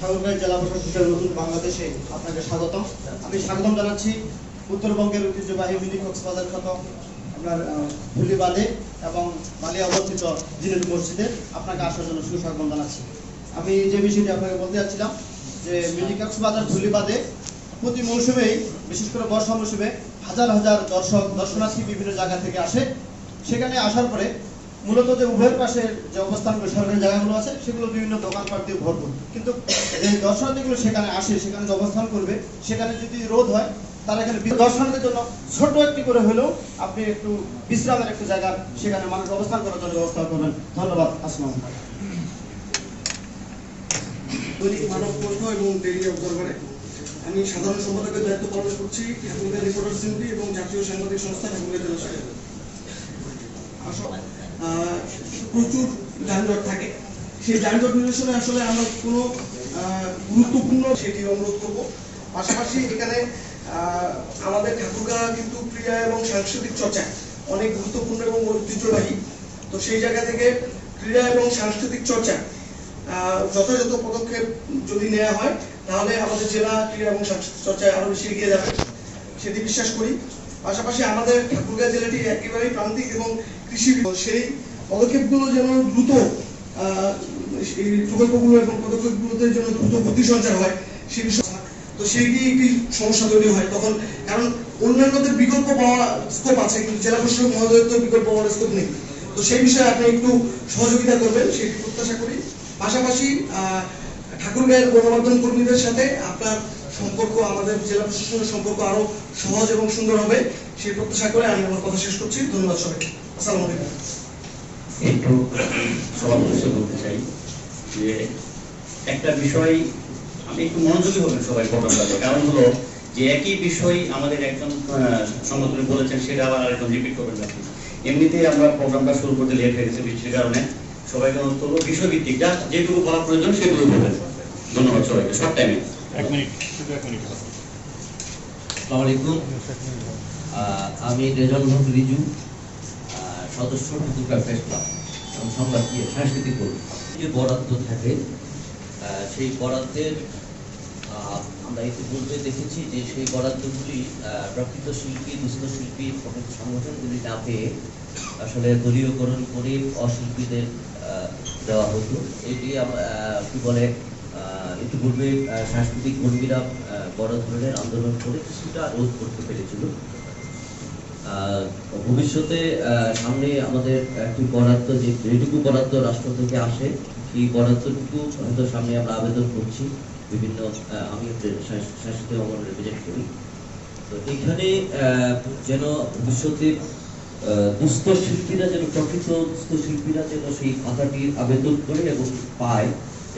ঠাকুরগাঁও জেলা প্রশাসক নতুন বাংলাদেশে আপনাকে স্বাগতম। আমি স্বাগতম জানাচ্ছি উত্তরবঙ্গের ঐতিহ্যবাহী মিনি কক্সবাজার খ্যাত আপনার ধুলিবাদে এবং বালি অবস্থিত জিনেট মসজিদে আপনাকে আসার জন্য সুস্বাগতম জানাচ্ছি। আমি যে বিষয়টি আপনাকে বলতে যাচ্ছিলাম যে মিনি কক্সবাজার ধুলিবাদে প্রতি মৌসুমেই, বিশেষ করে বর্ষা মৌসুমে, হাজার হাজার দর্শক, দর্শনার্থী বিভিন্ন জায়গা থেকে আসে। সেখানে আসার পরে মূলত যে উভয়ের পাশে যে অবস্থানগুলো সরকারি জায়গাগুলো আছে, সেগুলো বিভিন্ন দোকানপাট দিয়ে ভরপুর কিন্তু এই দর্শনার্থীগুলো সেখানে আসে, সেখানে যে অবস্থান করবে, সেখানে যদি রোদ হয় তারা এখানে দর্শনার্থীদের জন্য ছোট একটি করে হলেও আপনি একটু বিশ্রামের একটু জায়গা সেখানে মানুষ অবস্থান করার জন্য ব্যবস্থা করবেন। ধন্যবাদ। অবজারভারে আমি সাধারণ সম্পাদকের দায়িত্ব পালন করছি রিপোর্টার সিমটি এবং জাতীয় সাংবাদিক সংস্থা ঠাকুরগাঁ জেলা শাখা প্রচুর যানজট থাকে। সেই যানজট নিরসনে আসলে আমরা কোনো গুরুত্বপূর্ণ সেটি অনুরোধ করব। পাশাপাশি এখানে আমাদের ঠাকুরগাঁ কিন্তু ক্রীড়া এবং সাংস্কৃতিক চর্চা অনেক গুরুত্বপূর্ণ এবং ঐতিহ্যবাহী। তো সেই জায়গা থেকে ক্রীড়া এবং সাংস্কৃতিক চর্চা যথাযথ পদক্ষেপ যদি নেওয়া হয়, তাহলে আমাদের জেলা ক্রীড়া এবং সাংস্কৃতিক চর্চায় আরও বেশি এগিয়ে যাবে। সেটি বিশ্বাস করি। পাশাপাশি আমাদের ঠাকুরগাঁ জেলাটি একেবারেই প্রান্তিক এবং কৃষি সেই পদক্ষেপগুলো যেন দ্রুত প্রকল্পগুলো এবং পদক্ষেপগুলোতে যেন দ্রুত গতি সঞ্চার হয়, সে বিষয়ে তো সেইটি একটি সমস্যা তৈরি হয় তখন। কারণ অন্যান্যদের বিকল্প পাওয়া স্কোপ আছে, কিন্তু জেলা প্রশাসক মহোদয়ের তো বিকল্প পাওয়ার স্কোপ নেই। তো সেই বিষয়ে আপনি একটু সহযোগিতা করবেন সেটি প্রত্যাশা করি। পাশাপাশি ঠাকুরগাঁয়ের গণমাধ্যম কর্মীদের সাথে আপনার সম্পর্ক, আমাদের জেলা প্রশাসনের সম্পর্ক আরও সহজ এবং সুন্দর হবে। সেই প্রত্যাশা করে আমি আমার কথা শেষ করছি। ধন্যবাদ সবাইকে। আসসালামু আলাইকুম। একটু সবার বলতে চাই যে একটা বিষয় আমি একটু মনোযোগী হবেন সবাই প্রোগ্রামটাতে কারণ হলো যে একই বিষয় আমাদের একজন সংগঠনে বলেছেন, সেটা আবার আরেকজন রিপিট করবেন না এমনিতেই আমরা প্রোগ্রামটা শুরু করতে লেট হয়ে গেছে বৃষ্টির কারণে। সবাইকে করব বিষয়ভিত্তিক যা যেটুকু বলা প্রয়োজন সেগুলো বলবেন ধন্যবাদ সবাইকে শর্ট টাইমে এক মিনিট শুধু এক মিনিট। আসসালামু আলাইকুম। আহ, আমি হক রিজু সদস্য প্রেস ক্লাব। এবং সংবাদ সাংস্কৃতিক কর্মী। যে বরাদ্দ থাকে সেই বরাদ্দের আহ, আমরা ইতিপূর্বে দেখেছি যে সেই বরাদ্দগুলি আহ, প্রকৃত শিল্পী দুস্থ শিল্পী প্রকৃত সংগঠনগুলি না পেয়ে আসলে দলীয়করণ করে অশিল্পীদের দেওয়া হতো। এটি কি বলে ইতিপূর্বে সাংস্কৃতিক কর্মীরা বড় ধরনের আন্দোলন করে কিছুটা রোধ করতে পেরেছিল। ভবিষ্যতে সামনে আমাদের একটি বরাদ্দ, যে যেটুকু বরাদ্দ রাষ্ট্র থেকে আসে, সেই বরাদ্দটুকু হয়তো সামনে আমরা আবেদন করছি। বিভিন্ন আমি সাংস্কৃতিক অঙ্গন রিপ্রেজেন্ট করি। তো এখানে যেন ভবিষ্যতে দুস্থ শিল্পীরা যেন প্রকৃত দুস্থ শিল্পীরা যেন সেই খাতাটির আবেদন করে এবং পায়,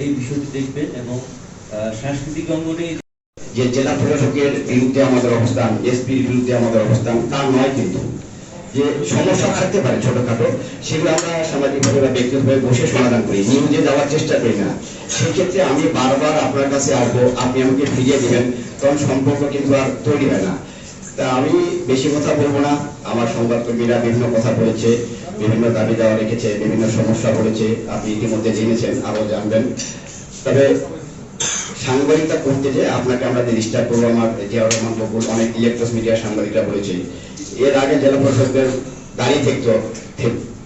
এই বিষয়টি দেখবেন এবং সাংস্কৃতিক অঙ্গনে যে জেলা প্রশাসকের বিরুদ্ধে আমাদের অবস্থান, এসপির বিরুদ্ধে আমাদের অবস্থান, তা নয় কিন্তু। যে সমস্যা থাকতে পারে ছোটখাটো, সেগুলো আমরা সামাজিকভাবে বা ব্যক্তিগতভাবে বসে সমাধান করি, নিউজে যাওয়ার চেষ্টা করি না। সেক্ষেত্রে আমি বারবার আপনার কাছে আসব, আপনি আমাকে ফিরিয়ে দেবেন তখন সম্পর্ক কিন্তু আর তৈরি হয় না। তা আমি বেশি কথা বলব না। আমার সংবাদকর্মীরা বিভিন্ন কথা বলেছে, বিভিন্ন দাবি দেওয়া রেখেছে, বিভিন্ন সমস্যা বলেছে। আপনি ইতিমধ্যে জেনেছেন আরও জানবেন। তবে সাংবাদিকতা করতে যে আপনাকে আমরা ডিস্টার্ব করব, আমার জিয়াউর রহমান বকুল, অনেক ইলেকট্রস মিডিয়া সাংবাদিকরা বলেছে, এর আগে জেলা প্রশাসকের দাঁড়িয়ে থাকতো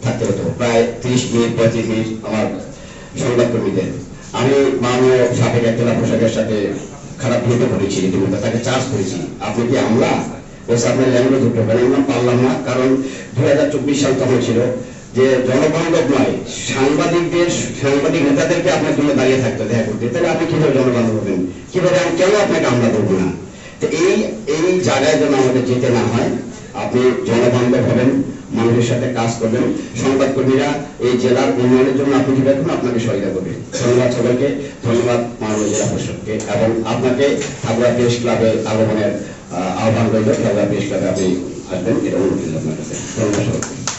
থাকতে হতো, প্রায় ত্রিশ মিনিট, পঁয়ত্রিশ মিনিট আমার সংবাদকর্মীদের। আমি মাননীয় সাবেক জেলা প্রশাসকের সাথে খারাপ বিহেতে করেছি ইতিমধ্যে, তাকে চার্জ করেছি। আপনি কি আমলা বলছে আপনার ল্যাঙ্গুয়েজ পারেন আমরা পারলাম না, কারণ দুই হাজার চব্বিশ সাল তখন ছিল যে জনবান্ধব নয়, সাংবাদিকদের, সাংবাদিক নেতাদেরকে আপনার জন্য দাঁড়িয়ে থাকতে দেখা করতে। তাহলে আপনি কীভাবে জনবান্ধব হবেন? কীভাবে আমি কেন আপনাকে আমরা দেবো না? তো এই এই জায়গায় যেন আমাদের যেতে না হয়, আপনি জনবান্ধব হবেন। মানুষের সাথে কাজ করবেন। সংবাদকর্মীরা এই জেলার উন্নয়নের জন্য আপনি কি দেখুন? আপনাকে সহায়তা করবেন ধন্যবাদ সবাইকে। ধন্যবাদ মাননীয় জেলা প্রশাসককে এবং আপনাকে ঠাকুরা প্রেস ক্লাবে আগমনের আহ, আহ্বান রইল। ঠাকুরা প্রেস ক্লাবে আপনি আসবেন। এটা অনুরোধ আপনার কাছে। ধন্যবাদ সবাইকে।